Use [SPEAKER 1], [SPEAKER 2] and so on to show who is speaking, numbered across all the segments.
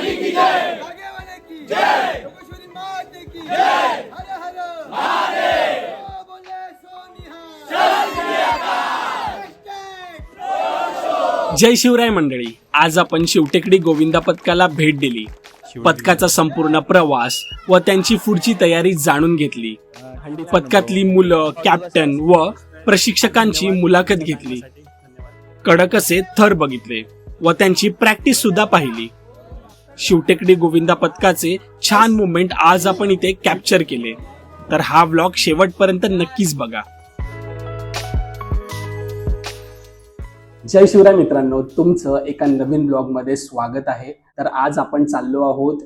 [SPEAKER 1] की योगेश्वरी माते की हर हर। महादेव। बोले सोनिहा
[SPEAKER 2] जय शिवराय मंडळी आज आपण शिवटेकडी गोविंदा पथकाला भेट दिली. पथकाचा संपूर्ण प्रवास व त्यांची पुढची तयारी जाणून घेतली. पथकातली मुलं कॅप्टन व प्रशिक्षकांची मुलाखत घेतली. कडक असे थर बघितले व त्यांची प्रॅक्टिस सुद्धा पाहिली. शिवटेकडी गोविंदा पथकाचे छान मुवमेंट आज आपण इथे कॅप्चर केले. तर हा व्लॉग शेवटपर्यंत नक्कीच बघा. जय शिवराय मित्रांनो तुमचं एका नवीन ब्लॉगमध्ये स्वागत आहे. तर आज आपण चाललो आहोत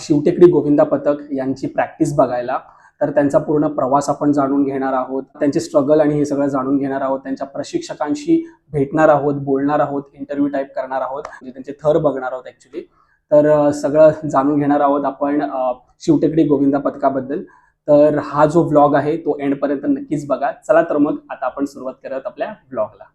[SPEAKER 2] शिवटेकडी गोविंदा पथक यांची प्रॅक्टिस बघायला. तर त्यांचा पूर्ण प्रवास आपण जाणून घेणार आहोत. त्यांचे स्ट्रगल आणि हे सगळं जाणून घेणार आहोत. त्यांच्या प्रशिक्षकांशी भेटणार आहोत बोलणार आहोत इंटरव्ह्यू टाईप करणार आहोत. म्हणजे त्यांचे थर बघणार आहोत ऍक्च्युली तर सगळं जाणून घेणार आहोत आपण शिवटेकडी गोविंदा पथकाबद्दल. तर हा जो व्लॉग आहे तो एंडपर्यंत नक्कीच बघा. चला तर मग आता आपण सुरुवात करत आपल्या ब्लॉगला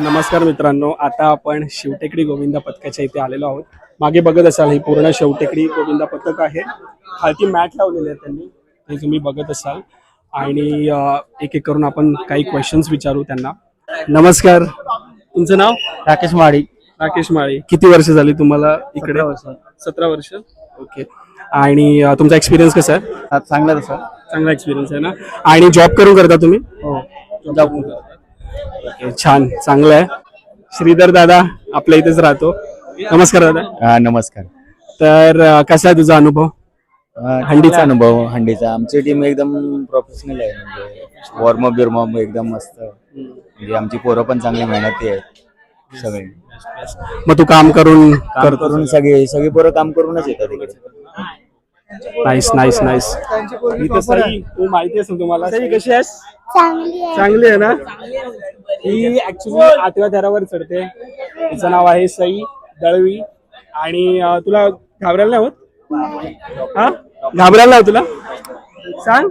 [SPEAKER 2] नमस्कार मित्रांनो आता आपण शिवटेकडी गोविंदा पथकाच्या इथे आलेलो आहोत. मागे बघत असाल ही पूर्ण शिवटेकडी गोविंदा पथक आहे. खालती मॅट लावलेले आहेत त्यांनी ते तुम्ही बघत असाल. आणि एक एक करून आपण काही क्वेश्चन्स विचारू त्यांना. नमस्कार. तुमचं नाव?
[SPEAKER 3] राकेश माळी.
[SPEAKER 2] राकेश माळी. किती वर्ष झाली तुम्हाला इकडे?
[SPEAKER 3] सतरा वर्ष.
[SPEAKER 2] सतरा वर्ष? ओके. आणि तुमचा एक्सपिरियन्स कसा आहे?
[SPEAKER 3] हा, चांगलं तसं
[SPEAKER 2] चांगला एक्सपिरियन्स आहे ना? आणि जॉब करून करता तुम्ही?
[SPEAKER 3] हो.
[SPEAKER 2] जॉब ओके छान. चांगलं आहे. श्रीधर दादा आपल्या इथेच राहतो. नमस्कार दादा.
[SPEAKER 4] हा नमस्कार.
[SPEAKER 2] तर अं, कसा आहे तुझा अनुभव?
[SPEAKER 4] अं, हंडीचा? अनुभव हंडीचा. आमची टीम एकदम प्रोफेशनल आहे. म्हणजे वॉर्मअप बिर्मअप एकदम मस्त. म्हणजे आमची पोरं पण चांगली मेहनती आहेत. सगळे.
[SPEAKER 2] मग तू काम करून
[SPEAKER 4] काम
[SPEAKER 2] करतो
[SPEAKER 4] करून सगळे सगळी पोरं काम करूनच येतात तिकडे
[SPEAKER 2] नाईस नाईस नाईस तू माहिती असेल तुम्हाला. कशी आहेस?
[SPEAKER 5] चांगली आहे.
[SPEAKER 2] चांगली आहे ना? ही ऍक्च्युली आठव्या थरावर चढते. तिचं नाव आहे सई. दळवी आणि अं, तुला घाबरायला नाही होत? हा? घाबरायला नाही तुला? सांग.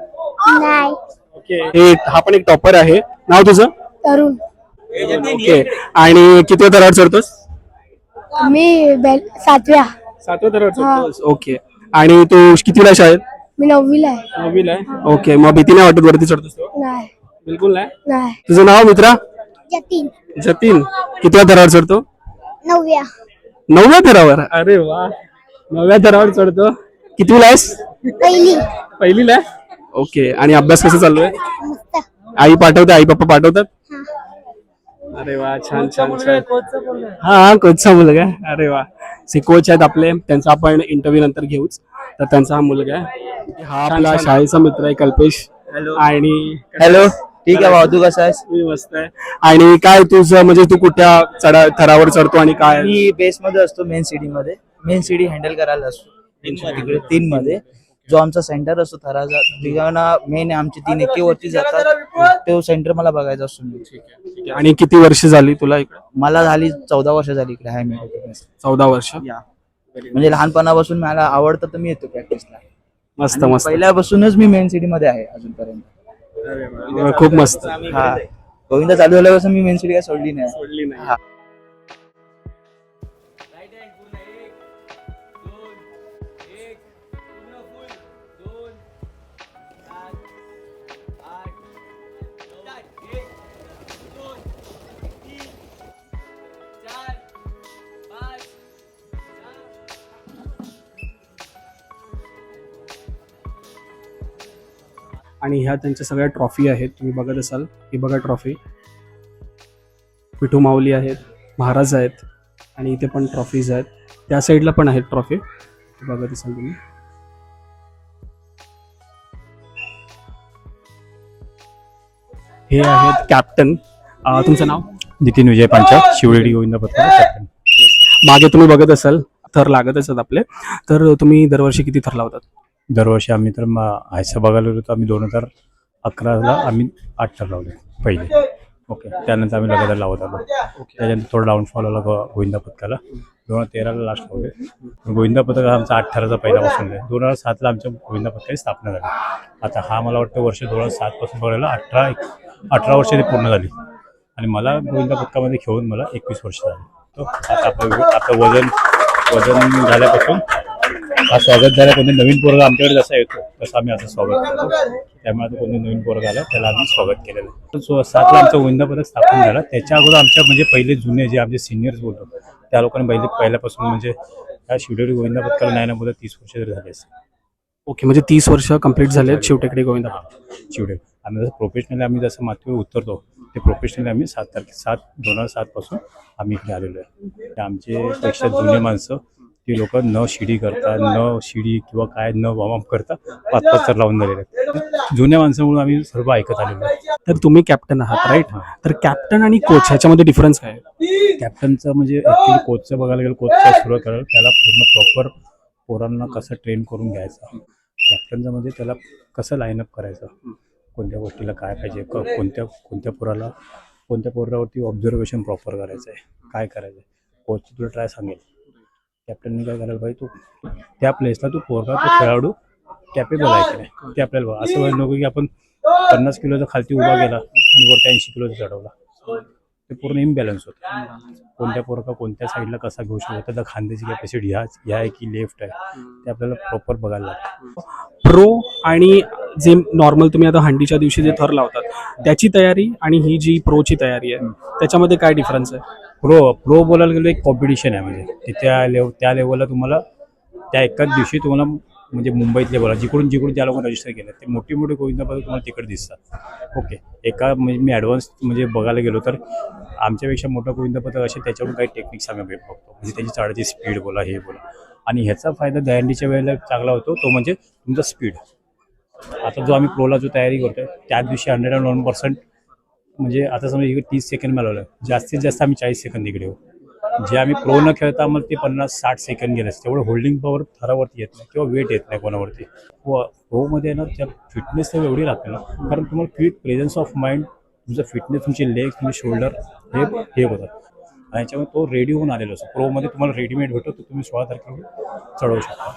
[SPEAKER 5] नाही.
[SPEAKER 2] ओके. हे हा पण एक टॉपर आहे. नाव तुझं?
[SPEAKER 5] तरुण.
[SPEAKER 2] ओके. आणि किती थरावर चढतोस?
[SPEAKER 5] मी बेल सातव्या.
[SPEAKER 2] सातव्या थरावर चढतोस? ओके. आणि तू कितीला आहे शाळेत?
[SPEAKER 5] मी नववीला आहे.
[SPEAKER 2] नववीला आहे? ओके. मग भीती नाही वाटत वरती चढतोस तो?
[SPEAKER 5] नाही.
[SPEAKER 2] बिलकुल नाही?
[SPEAKER 5] नाही.
[SPEAKER 2] तुझं नाव मित्रा?
[SPEAKER 5] जतीन.
[SPEAKER 2] जतीन. कितव्या थरावर चढतो?
[SPEAKER 5] नवव्या.
[SPEAKER 2] नवव्या थरावर. अरे वा. नवव्या थरावर चढतो. कितवीला आहेस?
[SPEAKER 5] पहिली.
[SPEAKER 2] पहिलीला आहे? ओके. आणि अभ्यास कसा चालू आहे?
[SPEAKER 5] मस्त.
[SPEAKER 2] आई पाठवते आई पप्पा पाठवतात?
[SPEAKER 5] हा.
[SPEAKER 2] अरे वा छान छान छान. हा कोचचा मुलगा आहे. अरे वा. से कोच आहेत आपले. त्यांचा आपण इंटरव्ह्यू नंतर घेऊच. तर त्यांचा हा मुलगा आहे. हा आपला शाळेचा मित्र आहे कल्पेश. आणि
[SPEAKER 3] हॅलो ठीक आहे भाऊ तू कसा आहेस?
[SPEAKER 2] मी मस्त आहे. आणि काय तुझं म्हणजे तू कुठल्या चढा थरावर चढतो आणि काय?
[SPEAKER 3] मी बेस मध्ये असतो मेन सिटी मध्ये. मेन सिटी हँडल करायला असतो. तिकडे तीन मध्ये जो आमचा सेंटर असतो थराचा तिघांना मेन आमची तीन एके वरती जातात. तो सेंटर मला बघायचा असतो. मी.
[SPEAKER 2] आणि किती वर्ष झाली तुला इकडे?
[SPEAKER 3] मला झाली चौदा वर्ष झाली इकडे हाय मी
[SPEAKER 2] चौदा वर्ष?
[SPEAKER 3] म्हणजे लहानपणापासून मला आवडतं तर मी येतो प्रॅक्टिसला
[SPEAKER 2] मस्त मस्त.
[SPEAKER 3] पहिल्यापासूनच मी मेन सिटी मध्ये आहे अजूनपर्यंत.
[SPEAKER 2] खूप मस्त.
[SPEAKER 3] हा. गोविंदा चालू झाल्यापासून मी मेन सिटी काय सोडली नाही. हा.
[SPEAKER 2] आणि ह्या त्यांच्या सगळ्या ट्रॉफी आहेत. तुम्ही बघत असाल ही बघा ट्रॉफी. पिठू माऊली आहेत महाराज आहेत आणि इथे पण ट्रॉफीज आहेत. त्या साईडला पण आहेत ट्रॉफी. बघत असाल तुम्ही. हे आहेत कॅप्टन. तुमचं नाव?
[SPEAKER 4] नितीन विजय पांचा शिवरेडी गोविंद पत्र
[SPEAKER 2] मागे तुम्ही बघत असाल थर लागत असतात आपले. तर तुम्ही दरवर्षी किती थर लावतात?
[SPEAKER 4] दरवर्षी आम्ही तर म- हायचं बघायला गेलो तर आम्ही दोन हजार अकराला आम्ही आठ तर लावले पहिले.
[SPEAKER 6] ओके त्यानंतर आम्ही लगातार लावत आलो. त्याच्यानंतर थोडं डाऊनफॉल आला गो- गोविंदा पथकाला. दोन हजार तेराला लास्ट लावले. गोविंदा पथक हा आमचा अठराचा पहिल्यापासून आहे. दोन हजार सातला आमच्या गोविंदा पथकाची स्थापना झाली. आता हा मला वाटतं वर्ष दोन हजार सातपासून बघायला अठरा अठरा वर्ष ती पूर्ण झाली. आणि मला गोविंदा पथकामध्ये खेळून मला एकवीस वर्ष झाली. तो आता आता वजन वजन झाल्यापासून हा स्वागत झालं. कोणी नवीन पोरगा आमच्याकडे जसा येतो तसं आम्ही असं स्वागत करतो. त्यामुळे आता कोणी नवीन पोरगा आला त्याला आम्ही स्वागत केलेलं आहे. सो सातला आमचं गोविंदा पथक स्थापन झालं. त्याच्या अगोदर आमच्या म्हणजे पहिले जुने जे आमचे सिनियर्स बोलतो त्या लोकांनी पहिले पहिल्यापासून म्हणजे या शिवडेरी गोविंदा पथकाला नाही ना बोलत तीस वर्ष तरी झाले
[SPEAKER 2] ओके म्हणजे तीस वर्ष कंप्लीट झाले शिवटेकडी गोविंदा
[SPEAKER 6] शिवडे आम्ही जसं प्रोफेशनली आम्ही जसं मातीवर उतरतो ते प्रोफेशनली आम्ही सात तारखे सात दोन हजार सातपासून आम्ही इकडे आलेलो आहे. आमचे पेक्षा जुने माणसं ती लोक न शिडी करता न शिडी किंवा काय न वॉर्मअप करता पाच पाच तर लावून झालेले आहेत. जुन्या माणसामुळे आम्ही सर्व ऐकत आलेलो आहे.
[SPEAKER 2] तर तुम्ही कॅप्टन आहात राईट तर कॅप्टन आणि कोच ह्याच्यामध्ये डिफरन्स काय आहे?
[SPEAKER 6] कॅप्टनचं म्हणजे ॲक्च्युली कोचचं बघायला गेलं कोचचा सुरू करायला त्याला पूर्ण प्रॉपर पोरांना कसं ट्रेन करून घ्यायचं? कॅप्टनचं म्हणजे त्याला कसं लाईनअप करायचं? कोणत्या गोष्टीला काय पाहिजे? क- कोणत्या कोणत्या पोराला कोणत्या पोरावरती ऑब्झर्वेशन प्रॉपर करायचं आहे काय करायचं आहे कोच तुला ट्राय सांगेल. कॅप्टनने काय करायला पाहिजे तू त्या प्लेसला तू पोरगा तो खेळाडू कॅपेबल आहे की नाही? ते आपल्याला बघा. असं व्हायला नको की आपण पन्नास किलोचा खालती उभा गेला आणि वरती ऐंशी किलोचा चढवला ते पूर्ण इम्बॅलन्स होतं. कोणत्या पोरका कोणत्या साईडला कसा घेऊ शकतो? त्याचा खांद्याची कॅपॅसिटी ह्या ह्या आहे की लेफ्ट आहे? ते आपल्याला प्रॉपर बघायला लागतं.
[SPEAKER 2] प्रो आणि जे नॉर्मल तुम्ही आता हंडीच्या दिवशी जे थर लावतात त्याची तयारी आणि ही जी प्रोची तयारी आहे त्याच्यामध्ये काय डिफरन्स आहे?
[SPEAKER 6] प्रो प्रो बोलायला गेलो एक कॉम्पिटिशन आहे म्हणजे. ते त्या लेव त्या लेवलला तुम्हाला त्या एकाच दिवशी तुम्हाला म्हणजे मुंबईतले बोला जिकडून जिकडून त्या लोकांना रजिस्टर केलं ते मोठी मोठी गोविंदापद तुम्हाला तिकडे दिसतात. ओके एका म्हणजे मी ॲडव्हान्स म्हणजे बघायला गेलो तर आमच्यापेक्षा मोठं गोविंदापथक असे त्याच्यावरून काही टेक्निक सांगा बघतो. म्हणजे त्याची चाळाची स्पीड बोला हे बोला. आणि ह्याचा फायदा दहंडीच्या वेळेला चांगला होतो तो म्हणजे तुमचा स्पीड आता जो आम्ही प्रोला जो तयारी करतोय त्या दिवशी हंड्रेड अँड वन पर्सेंट म्हणजे आता समजा इकडे तीस सेकंड मिळवलं जास्तीत जास्त आम्ही चाळीस सेकंद इकडे येऊ. जे आम्ही प्रो न खेळता मग ते पन्नास साठ सेकंड गेले तेवढं होल्डिंग पॉवर थरावरती येत नाही किंवा वेट येत नाही कोणावरती. व प्रोमध्ये ना त्या फिटनेस तर एवढी लागते ना कारण तुम्हाला क्विक प्रेझन्स ऑफ माइंड तुमचं फिटनेस तुमचे लेग तुमचे शोल्डर हे हे होतात आणि याच्यामुळे तो रेडी होऊन आलेला असतो. प्रोमध्ये तुम्हाला रेडीमेड भेटतो तो तुम्ही सोळा तारखेला चढवू शकता.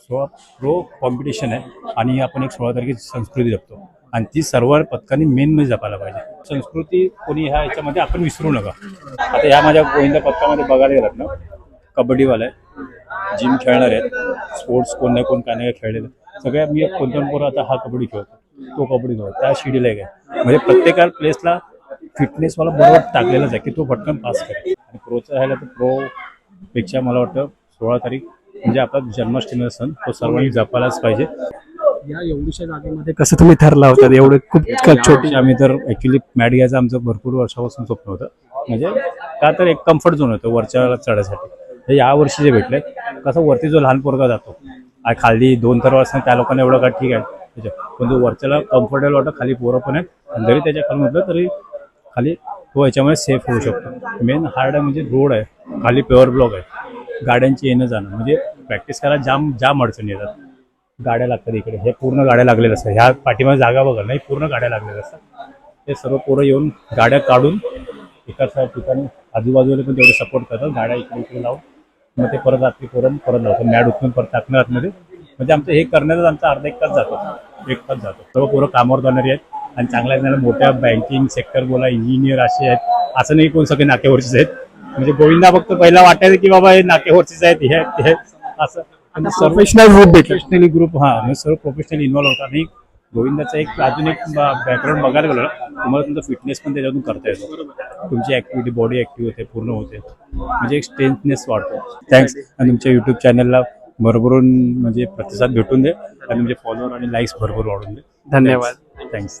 [SPEAKER 6] सोळा प्रो कॉम्पिटिशन आहे आणि आपण एक सोळा तारखेची संस्कृती जपतो. आणि ती सर्व पथकांनी मेन म्हणजे जपायला पाहिजे. संस्कृती कोणी ह्या याच्यामध्ये आपण विसरू नका. आता ह्या माझ्या गोविंदा पथकामध्ये बघायला गेलात ना कबड्डीवाला आहे जिम खेळणार आहेत. स्पोर्ट्स कोण नाही कोण काय नाही काय खेळलेलं. सगळ्या मी कोणत्या पोरं आता हा कबड्डी खेळतो तो कबड्डी खेळतो. त्या शिडीला एक आहे. म्हणजे प्रत्येका प्लेसला फिटनेसवाला बरोबर टाकलेलाच आहे की तो पटकन पास करेल. आणि प्रोचं राहिला तर प्रो पेक्षा मला वाटतं सोळा तारीख म्हणजे आपला जन्माष्टमीचा सण तो सर्वांनी जपायलाच पाहिजे.
[SPEAKER 2] या एवढ्याशा जागेमध्ये कसं तुम्ही थर लावतात एवढे खूप छोटी
[SPEAKER 6] आम्ही तर ऍक्च्युली मॅट घ्यायचं आमचं भरपूर वर्षापासून स्वप्न होतं. म्हणजे का तर एक कम्फर्ट झोन होतं वरच्या चढायसाठी. हे या वर्षी जे भेटले कसं वरती जो लहान पोरगा जातो खाली दोन तर वाजता त्या लोकांना एवढं का ठीक आहे? त्याच्या पण जो वरच्याला कम्फर्टेबल वाटतं खाली पोरं पण आहेत आणि जरी त्याच्याखाली म्हटलं तरी खाली तो याच्यामुळे सेफ होऊ शकतो. मेन हार्ड आहे म्हणजे रोड आहे खाली प्युअर ब्लॉक आहे. गाड्यांची येणं जाणं म्हणजे प्रॅक्टिस करायला जाम जाम अडचणी येतात. गाड्या लागतात इकडे. हे पूर्ण गाड्या लागलेल्या असतात ह्या पाठीमागे जागा बघा. नाही पूर्ण गाड्या लागलेल्या असतात ते सर्व पोरं येऊन गाड्या काढून एकाच ठिकाणी आजूबाजूला पण तेवढे सपोर्ट करतात. गाड्या इकडे इकडे लावून मग ते परत आपली पोरण परत लावतात मॅड उचलून परत टाकणार आतमध्ये. म्हणजे आमचं हे करण्यातच आमचा अर्धा एक तास जातो. एक तास जातो. सर्व पोरं कामावर जाणारी आहेत आणि चांगल्या चांगल्या मोठ्या बँकिंग सेक्टर बोला इंजिनियर असे आहेत. असं नाही कोण सगळे नाकेवरचेच आहेत. म्हणजे गोविंदा फक्त पहिला वाटायचं की बाबा हे नाकेवरचेच आहेत हे आहेत असं. आणि
[SPEAKER 2] प्रोफेशनल ग्रुप
[SPEAKER 6] प्रोफेशनली ग्रुप हा म्हणजे सर्व प्रोफेशनली इन्व्हॉल्व होता. आणि गोविंदाचा एक अजून एक बॅकग्राऊंड बघायला गेलो तुम्हाला तुमचा फिटनेस पण त्याच्यातून करता येतो. तुमची ऍक्टिव्हिटी बॉडी ऍक्टिव्ह होते पूर्ण होते. म्हणजे एक स्ट्रेंथनेस वाढतो. थँक्स आणि तुमच्या युट्यूब चॅनलला भरभरून म्हणजे प्रतिसाद भेटून दे. आणि तुमचे फॉलोअर आणि लाईक्स भरपूर वाढून दे.
[SPEAKER 2] धन्यवाद.
[SPEAKER 6] थँक्स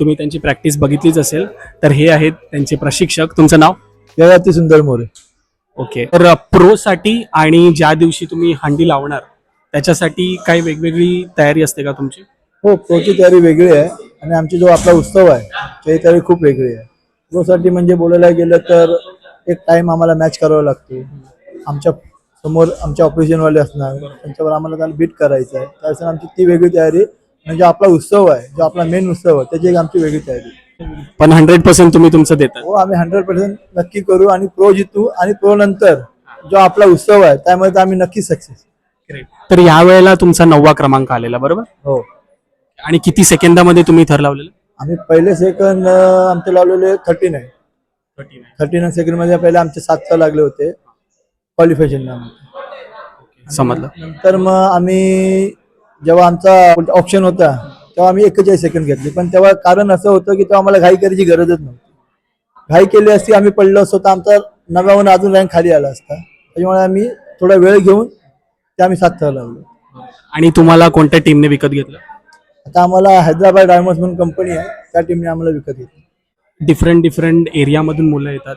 [SPEAKER 2] तुम्ही त्यांची प्रॅक्टिस बघितलीच असेल तर हे आहेत त्यांचे प्रशिक्षक. तुमचं नाव?
[SPEAKER 7] जगाती सुंदर मोरे.
[SPEAKER 2] ओके तर प्रो साठी आणि ज्या दिवशी तुम्ही हंडी लावणार त्याच्यासाठी काही वेगवेगळी तयारी असते का तुमची?
[SPEAKER 7] हो प्रोची तयारी वेगळी आहे आणि आमची जो आपला उत्सव आहे त्याची तयारी खूप वेगळी आहे. प्रोसाठी म्हणजे बोलायला गेलं तर एक टाइम आम्हाला मॅच करावा लागतो. आमच्यासमोर आमचे ऑपरेशनवाले असणार त्यांच्यावर आम्हाला त्याला बीट करायचं आहे. त्यासाठी आमची ती वेगळी तयारी म्हणजे आपला उत्सव आहे जो आपला मेन उत्सव आहे त्याची एक आमची वेगळी तयारी.
[SPEAKER 2] पण हंड्रेड पर्सेंट तुम्ही तुमचं देता.
[SPEAKER 7] हो आम्ही हंड्रेड पर्सेंट नक्की करू आणि प्रो जितू आणि प्रो नंतर जो आपला उत्सव आहे त्यामध्ये आम्ही नक्की सक्सेस
[SPEAKER 2] तर या वेळेला तुमचा नववा क्रमांक आलेला बरोबर?
[SPEAKER 7] हो.
[SPEAKER 2] आणि किती सेकंदामध्ये तुम्ही थर लावलेलं
[SPEAKER 7] आम्ही पहिले सेकंद आमचे लावलेले थर्टी नाईन थर्टी नाईन सेकंडमध्ये पहिले आमचे सात लागले होते. क्वालिफिकेशन
[SPEAKER 2] समजलं.
[SPEAKER 7] नंतर मग आम्ही जेव्हा आमचा ऑप्शन होता तेव्हा आम्ही एक्केचाळीस सेकंड घेतले. पण तेव्हा कारण असं होतं की तेव्हा आम्हाला घाई करायची गरजच नव्हती. घाई केली असती आम्ही पडलो असतो तर आमचा नव्याहून अजून रँक खाली आला असता. त्याच्यामुळे आम्ही थोडा वेळ घेऊन ते आम्ही सात लागलो
[SPEAKER 2] आणि तुम्हाला कोणत्या टीमने विकत घेतलं?
[SPEAKER 7] आता आम्हाला हैदराबाद डायमंड्स म्हणून कंपनी आहे त्या टीमने आम्हाला विकत घेतली.
[SPEAKER 2] डिफरंट डिफरंट एरियामधून मुलं येतात.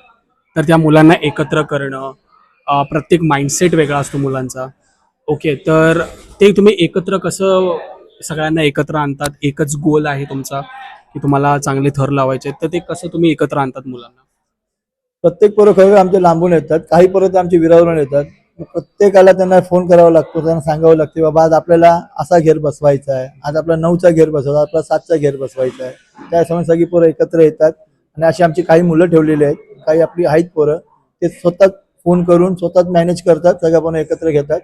[SPEAKER 2] तर त्या मुलांना एकत्र करणं प्रत्येक माइंडसेट वेगळा असतो मुलांचा. ओके तर ते तुम्ही एकत्र कसं सगळ्यांना एकत्र आणतात? एकच गोल आहे तुमचा की तुम्हाला चांगले थर लावायचे तर ते कसं तुम्ही एकत्र आणतात मुलांना?
[SPEAKER 7] प्रत्येक पोरं खरं आमचे लांबून येतात. काही पोरं तर आमचे विरावरून येतात. प्रत्येकाला त्यांना फोन करावा लागतो त्यांना सांगावं लागते बाबा आज आपल्याला असा घेर बसवायचा आहे. आज आपला नऊचा घेर बसवायचा आपला सातचा घेर बसवायचा आहे. त्यासमोर सगळी पोरं एकत्र येतात. आणि अशी आमची काही मुलं ठेवलेली आहेत. काही आपली आहेत पोरं. ते स्वतः फोन करून स्वतःच मॅनेज करतात. सगळ्या पोरं एकत्र घेतात.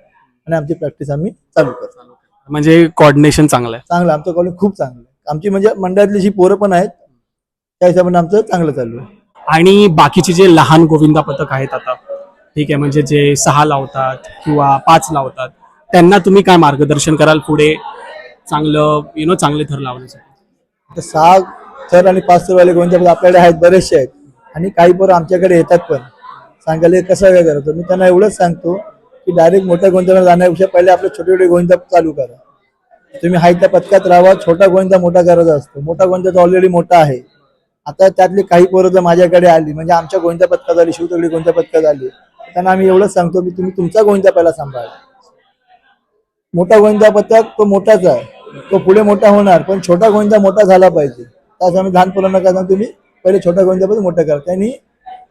[SPEAKER 7] आणि आमची प्रॅक्टिस आम्ही चालू करतो.
[SPEAKER 2] म्हणजे कॉर्डिनेशन चांगलं आहे.
[SPEAKER 7] चांगलं आमचं कॉलेज खूप चांगलं आहे. आमची म्हणजे मंडळातली जी पोरं पण आहेत त्या हिशोबाने आमचं चांगलं चालू आहे.
[SPEAKER 2] आणि बाकीचे जे लहान गोविंदा पथक आहेत आता ठीक आहे म्हणजे जे सहा लावतात किंवा पाच लावतात त्यांना तुम्ही काय मार्गदर्शन कराल पुढे चांगलं यु नो चांगले थर लावण्यासाठी?
[SPEAKER 7] सहा थर आणि पाच थरवाले गोविंदा आपल्याकडे आहेत बरेचसे आहेत. आणि काही पोरं आमच्याकडे येतात पण. सांगायला कसं काय करतो? मी त्यांना एवढंच सांगतो की डायरेक्ट मोठ्या गोविंदाला जाण्यापेक्षा पहिले आपले छोटे छोटे गोविंदा चालू करा. तुम्ही हाय त्या पथकात राहा छोटा गोविंदा मोठा करायचा असतो. मोठा गोविंदा तर ऑलरेडी मोठा आहे. आता त्यातली काही पोरं जर माझ्याकडे आली म्हणजे आमच्या गोविंदा पथकात आली शिवतगडी गोविंदा पथकात आली त्यांना आम्ही एवढंच सांगतो की तुम्ही तुमचा गोविंदा पहिला सांभाळा. मोठा गोविंदा पथक तो मोठाच आहे. तो पुढे मोठा होणार पण छोटा गोविंदा मोठा झाला पाहिजे. त्यासाठी आम्ही लहान पोरांना काय तुम्ही पहिले छोटा गोविंदा मोठा करा. त्यांनी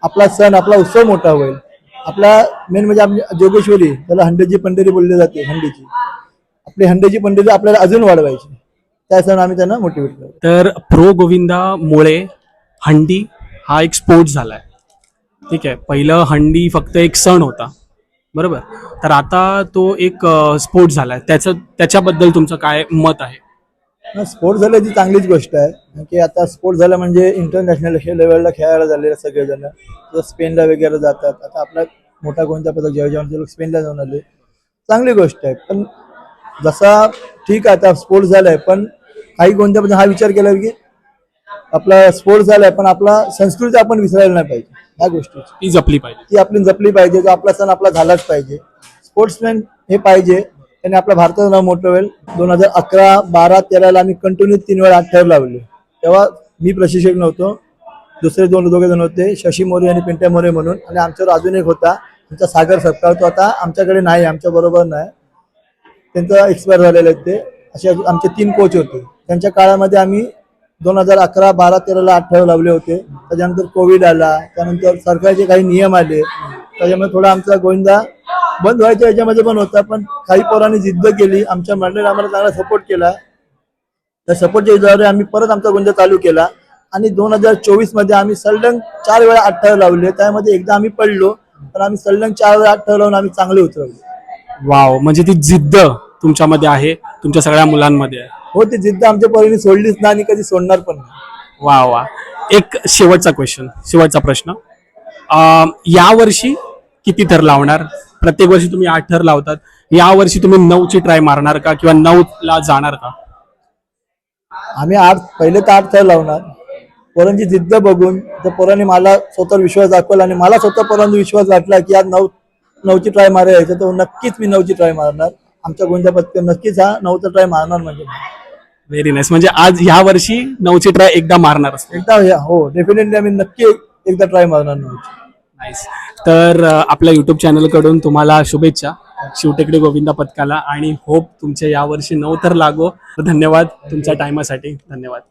[SPEAKER 7] आपला सण आपला उत्सव मोठा होईल. आपला मेन म्हणजे आपली जोगेश्वरी त्याला हंडेची पंढरी बोलली जाते हंडीची. आपली हंडेची पंढरी आपल्याला अजून वाढवायची. त्या सण आम्ही त्यांना मोटिवेट करतो.
[SPEAKER 2] तर प्रो गोविंदामुळे हंडी हा एक स्पोर्ट झालाय. ठीक आहे पहिलं हंडी फक्त एक सण होता. बरोबर? तर आता तो एक स्पोर्ट झालाय. त्याचं त्याच्याबद्दल तुमचं काय मत आहे?
[SPEAKER 7] स्पोर्ट झालं ती चांगलीच गोष्ट आहे. कारण की आता स्पोर्ट झालं म्हणजे इंटरनॅशनल लेवलला खेळायला झालेले सगळेजण. स्पेनला वगैरे जातात. आता आपला मोठा कोणता पदक जेव्हा जेव्हा लोक स्पेनला जाऊन आले. चांगली गोष्ट आहे. पण जसा ठीक आहे आता स्पोर्ट झालाय. पण काही कोणत्या पद्धती हा विचार केला की आपला स्पोर्ट झालाय पण आपला संस्कृती आपण विसरायला नाही पाहिजे. ह्या गोष्टीची.
[SPEAKER 2] ती जपली पाहिजे.
[SPEAKER 7] ती आपली जपली पाहिजे. जो आपला सण आपला झालाच पाहिजे. स्पोर्ट्समॅन हे पाहिजे. त्याने आपल्या भारताचं नाव मोठं होईल. दोन हजार अकरा बारा तेराला आम्ही कंटिन्यू तीन वेळा आठ लावले तेव्हा मी प्रशिक्षक नव्हतो. दुसरे दोन दोघे जण होते. शशी मोरे आणि पिंट्या मोरे म्हणून. आणि आमच्यावर अजून एक होता. आमचा सागर सरकार तो आता आमच्याकडे नाही आमच्या बरोबर नाही. त्यांचा एक्सपायर झालेले आहेत ते. असे आमचे तीन कोच होते. त्यांच्या काळामध्ये आम्ही दोन हजार अकरा बारा तेराला अठरा लावले होते. त्याच्यानंतर कोविड आला. त्यानंतर सरकारचे काही नियम आले. त्याच्यामुळे थोडा आमचा गोविंदा बंद व्हायच्या याच्यामध्ये पण होता पण काही पोरांनी जिद्द केली. आमच्या मंडळीने आम्हाला चांगला सपोर्ट केला. त्या सपोर्टच्या जोरावर आम्ही परत आमचा गोंधळ चालू केला. आणि दोन हजार चोवीसमध्ये आम्ही सलग चार वेळा अठ्ठावर लावले. त्यामध्ये एकदा आम्ही पडलो तर आम्ही सलग चार वेळा अठ्ठावर लावून आम्ही चांगले उतरवले.
[SPEAKER 2] वाव म्हणजे ती जिद्द तुमच्यामध्ये आहे तुमच्या सगळ्या मुलांमध्ये
[SPEAKER 7] हो ती जिद्द आमच्या पोरीने सोडलीच नाही आणि कधी सोडणार पण नाही.
[SPEAKER 2] वा वा एक शेवटचा क्वेश्चन शेवटचा प्रश्न. यावर्षी किती थर लावणार? प्रत्येक वर्षी तुम्ही आठ थर लावतात. यावर्षी तुम्ही नऊची ट्राय मारणार का किंवा नऊ ला जाणार का?
[SPEAKER 7] आम्ही आठ पहिले तर आठ थर लावणार. पोरांची जिद्द बघून त्या पोरांनी मला स्वतःवर विश्वास दाखवला आणि मला स्वतः पोरांचा विश्वास वाटला की आज नऊ नऊची ट्राय मारायचं तर नक्कीच मी नऊची ट्राय मारणार. आमच्या गोंजा पत्क नक्कीच हा नऊचा ट्राय मारणार म्हणजे.
[SPEAKER 2] व्हेरी नाईस म्हणजे आज ह्या वर्षी नऊची ट्राय एकदा मारणार
[SPEAKER 7] एकदा या- हो डेफिनेटली आम्ही नक्की एकदा ट्राय मारणार नऊची.
[SPEAKER 2] नाईस तर आपल्या युट्यूब चॅनलकडून तुम्हाला शुभेच्छा. शिवटेकडी गोविंदा पथकाला आणि होप तुमच्या यावर्षी नऊ तर लागो. धन्यवाद तुमच्या टायमासाठी धन्यवाद.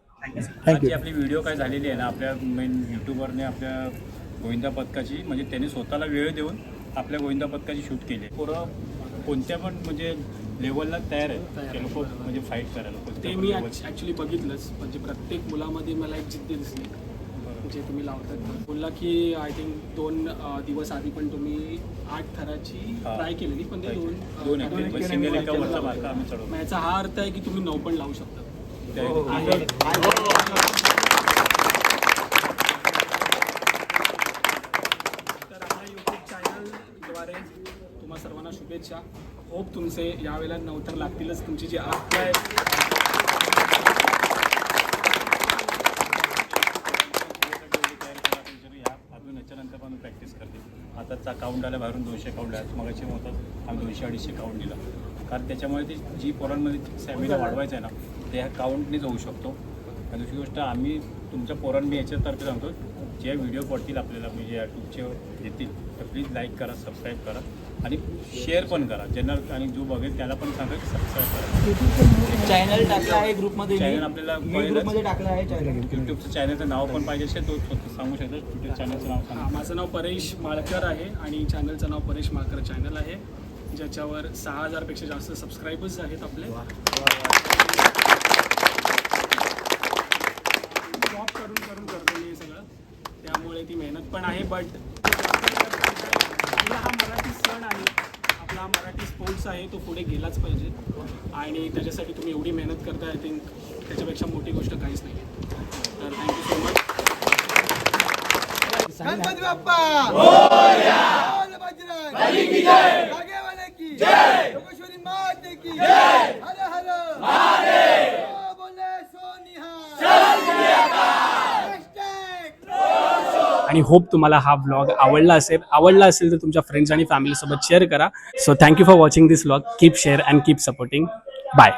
[SPEAKER 7] थँक्यू
[SPEAKER 6] आपली व्हिडिओ काय झालेली आहे ना आपल्या मेन युट्यूबरने आपल्या गोविंदा पथकाची म्हणजे त्यांनी स्वतःला वेळ देऊन आपल्या गोविंदा पथकाची शूट केली आहे. पोरं कोणत्या पण म्हणजे लेवलला तयार आहेत. ते लोक म्हणजे फाईट करायला.
[SPEAKER 2] ते मी. ॲक्च्युली बघितलंच म्हणजे प्रत्येक मुलामध्ये मला एक जिद्द दिसली. जे तुम्ही लावतात. बोलला की आय थिंक दोन दिवस आधी पण तुम्ही आठ थराची
[SPEAKER 6] हा.
[SPEAKER 2] ट्राय केलेली पण ते दोन
[SPEAKER 6] दोन
[SPEAKER 2] याचा हा अर्थ आहे की तुम्ही नऊ पण लावू शकता.
[SPEAKER 6] त्या-
[SPEAKER 2] आहे. तर आपल्या यूट्यूब चॅनलद्वारे तुम्हा सर्वांना शुभेच्छा. होप तुमचे यावेळेला नवतर लागतीलच. तुमची जी आत आहे
[SPEAKER 6] अजून याच्यानंतर पण प्रॅक्टिस करते आताचा काउंट आला बाहेरून दोनशे काउंट आहे मगाशी होतात आम्ही दोनशे अडीचशे काउंट दिला. कारण त्याच्यामुळे ती जी पोरांमध्ये सॅमिना वाढवायचं आहे ना ते ह्या काउंटनेच होऊ शकतो. आणि दुसरी गोष्ट आम्ही तुमच्या पोरां मी याच्यातर्फे सांगतो जे व्हिडिओ पडतील आपल्याला म्हणजे यूट्यूबचे येतील तर प्लीज लाईक करा सबस्क्राईब करा. आणि शेअर पण करा. ज्यांना आणि जो बघेल त्याला पण सांगा की सबस्क्राईब करा.
[SPEAKER 3] चॅनल टाकला आहे ग्रुपमध्ये
[SPEAKER 6] चॅनल आपल्याला कळेलच.
[SPEAKER 3] ग्रुपमध्ये टाकला आहे चॅनल
[SPEAKER 6] यूट्यूबचं चॅनलचं नाव पण पाहिजे असेल तो स्वतः सांगू शकतो. यूट्यूब चॅनलचं नाव
[SPEAKER 2] हा,
[SPEAKER 6] सांगा
[SPEAKER 2] माझं नाव परेश माळकर आहे आणि चॅनलचं नाव परेश माळकर चॅनल आहे. ज्याच्यावर सहा हजारपेक्षा जास्त सबस्क्रायबर्स आहेत आपले. जॉब करून करून करतो मी हे सगळं. त्यामुळे ती मेहनत पण आहे बट हा मराठी स्पोर्ट्स आहे तो पुढे गेलाच पाहिजे. आणि त्याच्यासाठी तुम्ही एवढी मेहनत करताय आय थिंक त्याच्यापेक्षा मोठी गोष्ट काहीच नाही तर thank you so much
[SPEAKER 1] Ganpati Bappa! बोल बजरंग जागेवाले की योगेश्वरी माते की हर हर हो बोले सो निहाल Hashtag
[SPEAKER 2] आणि होप तुम्हाला हा ब्लॉग आवडला असेल. आवडला असेल तर तुमच्या फ्रेंड्स आणि फॅमिलीसोबत शेअर करा. So thank you for watching this blog keep share and keep supporting bye